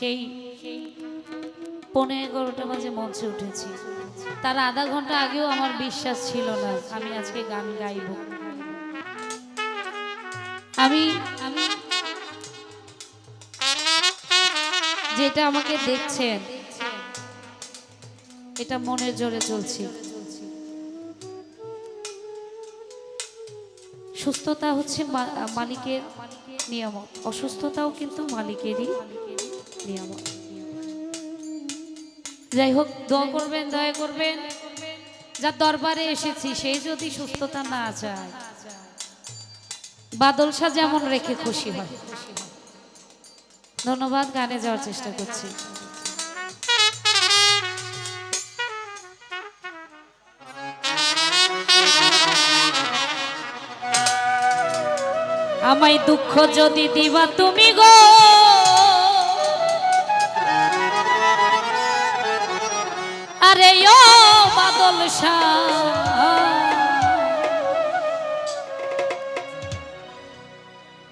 সেই পনেরো এগারোটা বাজে মঞ্চে উঠেছি। তার আধা ঘণ্টা আগেও আমার বিশ্বাস ছিল না, আমি আজকে গান গাইব। আমি আমি যেটা আমাকে দেখছেন এটা মনের জোরে চলছি। সুস্থতা হচ্ছে মালিকের নিয়ামত, অসুস্থতাও কিন্তু মালিকেরই। নিয়ামত। যাই হোক, দোয়া করবেন, দয়া করবেন। যার দরবারে এসেছি সেই যদি সুস্থতা না চায় বাদল শাহ যেমন রেখে খুশি হয়। ধন্যবাদ, গানে যাওয়ার চেষ্টা করছি। আমায় দুঃখ যদি দিবা তুমি গো শাহ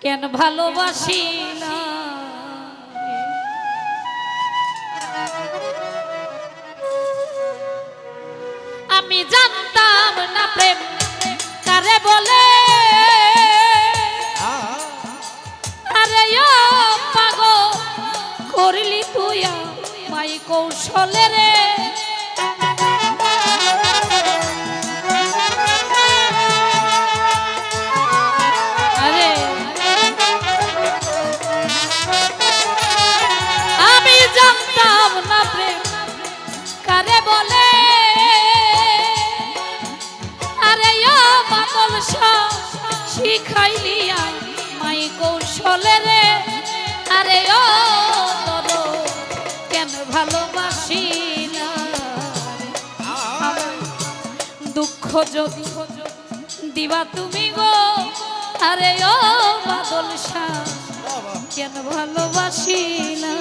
কেন ভালোবাসি আমি জানতাম না প্রেম কারে বলে। আরে ও পাগ করলি তুই মাই কৌশলে রে। শাহ শিখাইলি মাই কৌশলে রে। আরে ও কেন ভালোবাসি না দুঃখ যদি দিবা তুমি গো। আরে ও বাদল কেন ভালোবাসি না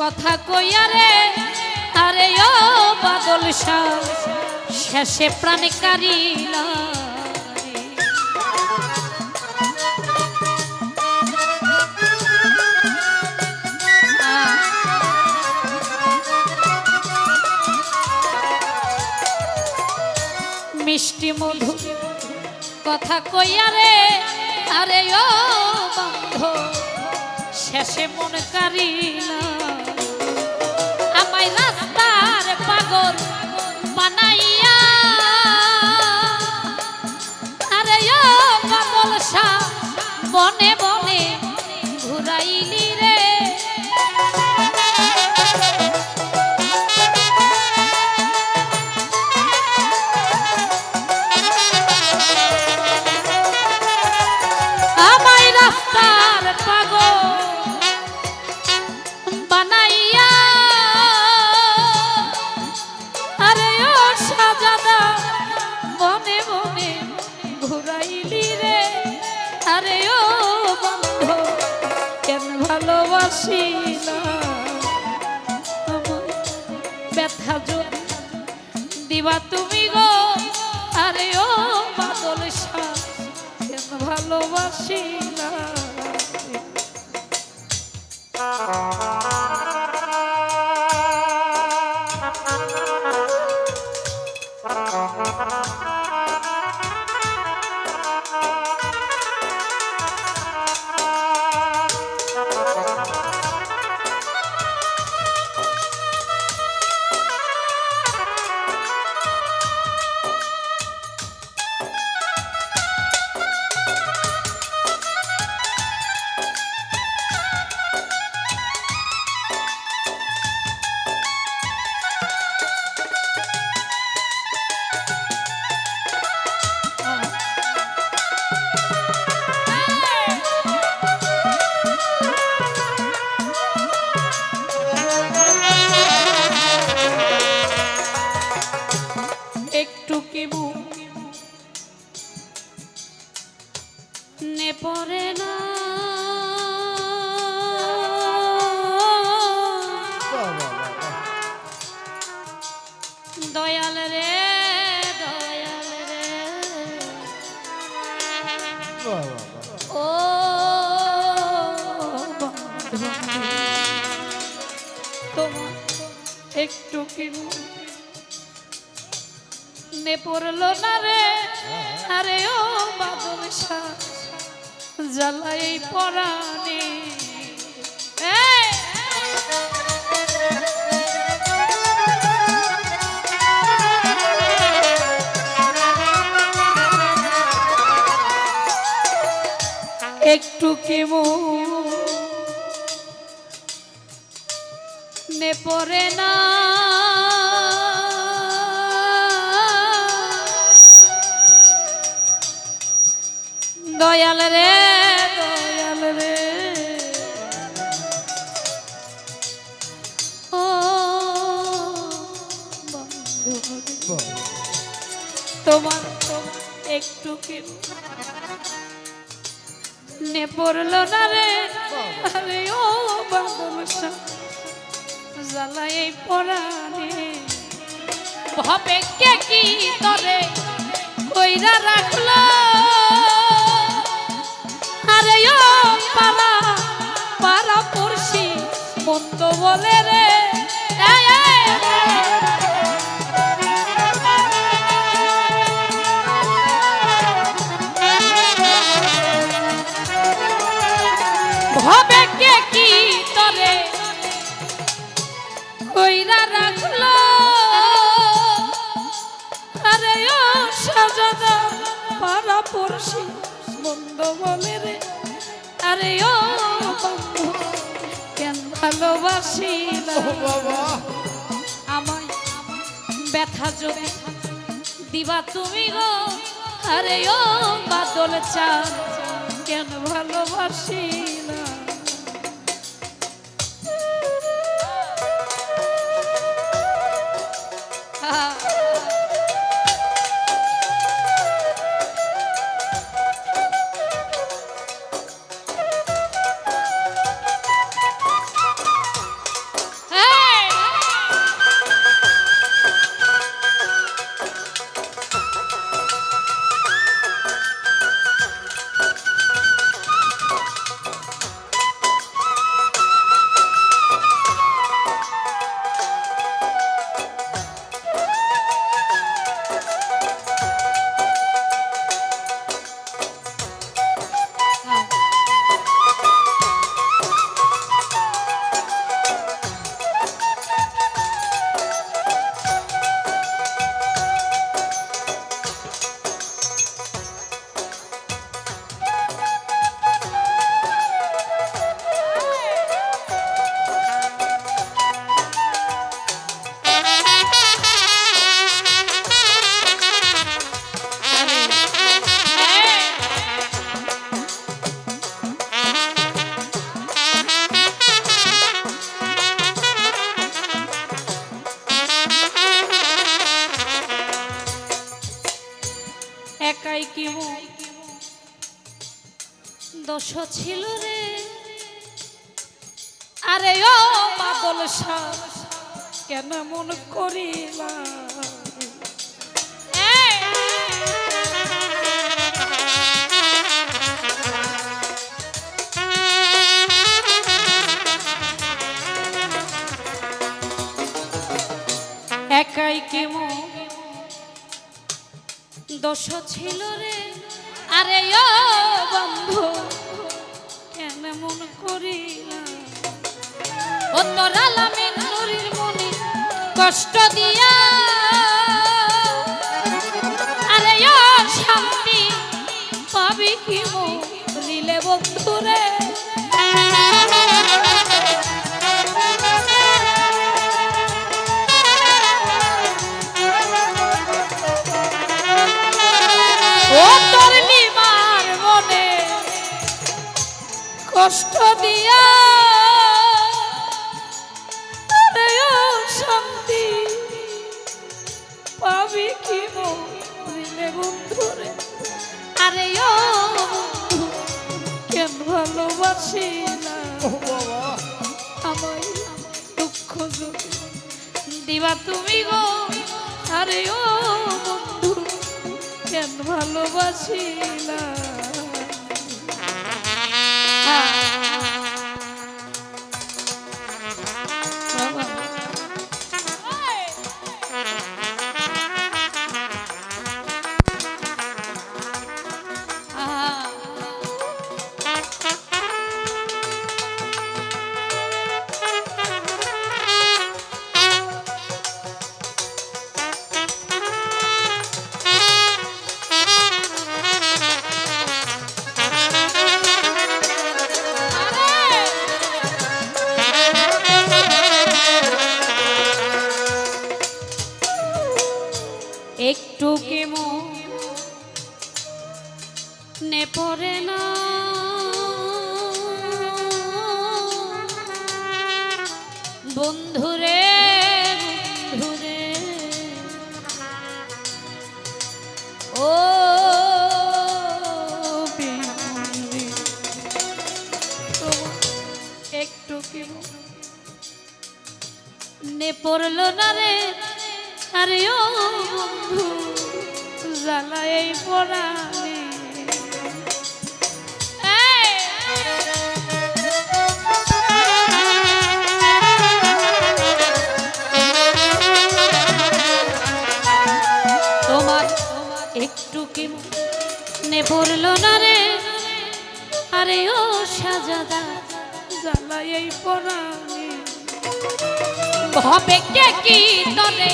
কথা কইয়া রে আরে ও বাদল শেষে প্রাণে কারিলা মিষ্টি মধু কথা কইয়া রে, আরে ও বন্ধ। শেষে মন কারিলা দিবা তুমি গো। আরে ও শাহ কেন ভালোবাসি নে? নে পড়ল না রে। আরে ও বাদল জ্বালাই পরাণে! একটু কেমো নে পড়ে না? তোমার একটু কি? নে পড়ল না রে? আরে ও বাদল জ্বালাই পরাণে ভবে কে কি তরে কইরা রাখল? আরে ও পালা পারা পড়শি মন্দ বলে রে। এই, বলে রে। আরে ও কেন ভালোবাসি বাবা। আমায় ব্যথা যদি দিবা তুমি গো আরে ও বাদল চান কেন ভালোবাসি কেন মন করিলা! একাই কেমন? দোষ ছিল রে। আরে ও বন্ধু কেন মন করিলা? ও তোরা লামে নুরির মনে কষ্ট দিয়া। আরে শান্তি পাবি কি মরিলে বন্ধু রে ও তোর নিমার মনে কষ্ট দিয়া। আরে ও বন্ধু ভালোবাসি না আমায় দুঃখ দিবা তুমি গো। আরে ও বন্ধু কেন ভালোবাসি না নে পড়ল না রে? আরে ও বন্ধু জ্বালাই পড়ানে তোমার একটু কি নে পড়ল না রে? আরে ও সাজাদা জ্বালাই পড়ানে হবে কে কি তরে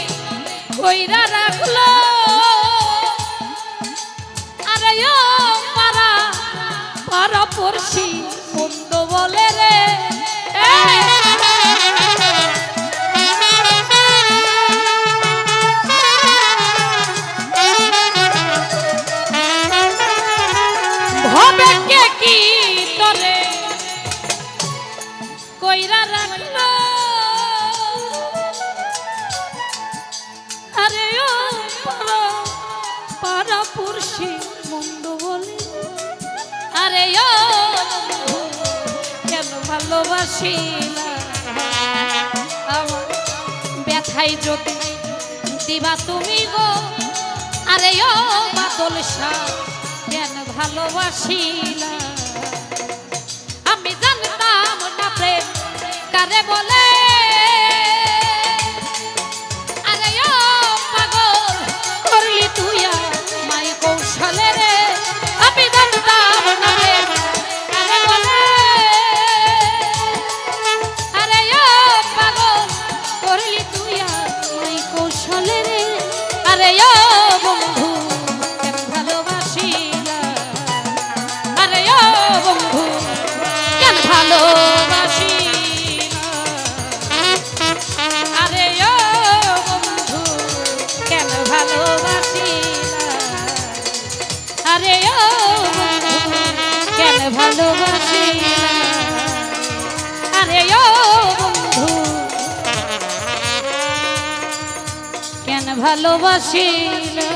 কইরা রাখল। আরে ও পারা পারা পড়ছি পুরুষি মন্দ বলে। আরে ও কেন ভালোবাসি ব্যথাই যদি দিবা তুমি গো, আরে ও বাদল শাহ, কেন ভালোবাসিলা? আমি জানতাম না প্রেম কারে বলে। আরে কেন ভালোবাসি? আরে ও বন্ধু কেন ভালোবাসি না